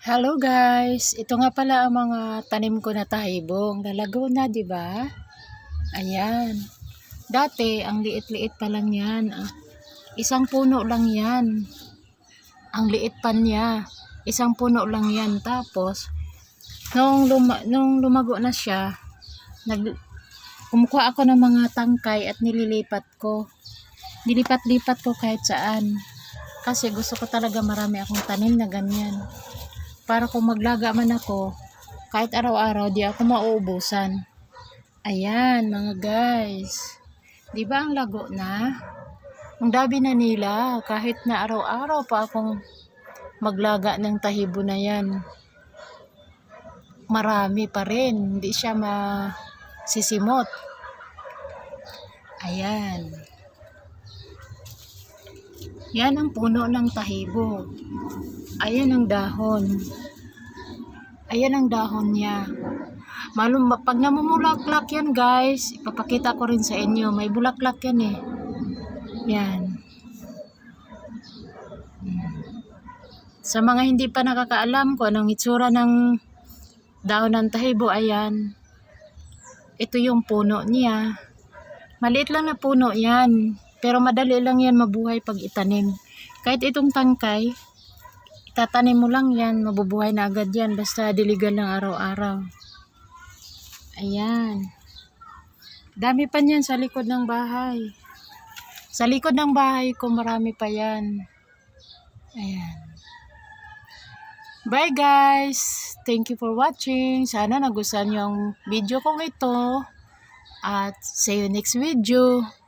Hello guys, ito nga pala ang mga tanim ko na tahibong. Lalago na, di ba? Ayan. Dati, ang liit-liit pa lang yan. Ah, Isang puno lang yan. Ang liit pa niya. Isang puno lang yan. Tapos, nung, luma- nung lumago na siya, nag, kumukuha ako ng mga tangkay at nililipat ko. Nilipat-lipat ko kahit saan. Kasi gusto ko talaga marami akong tanim na ganyan para kung maglaga man ako, kahit araw-araw, di ako mauubusan. Ayan, mga guys. Di ba ang lago na? Ang dabi na nila, kahit na araw-araw pa akong maglaga ng tahibo na yan. Marami pa rin, hindi siya masisimot. Ayan. Yan ang puno ng tahibo. Ayan ang dahon. Ayan ang dahon niya. Malum pag namumulaklak yan guys, ipapakita ko rin sa inyo. May bulaklak yan eh. Yan. Sa mga hindi pa nakakaalam kung anong itsura ng dahon ng tahibo, ayan. Ito yung puno niya. Maliit lang na puno yan. Pero madali lang yan mabuhay pag itanim. Kahit itong tangkay, itatanim mo lang yan, mabubuhay na agad yan. Basta diligan lang araw-araw. Ayan. Dami pa niyan sa likod ng bahay. Sa likod ng bahay ko marami pa yan. Ayan. Bye guys! Thank you for watching. Sana nagustuhan niyo ang video kong ito. At see you next video.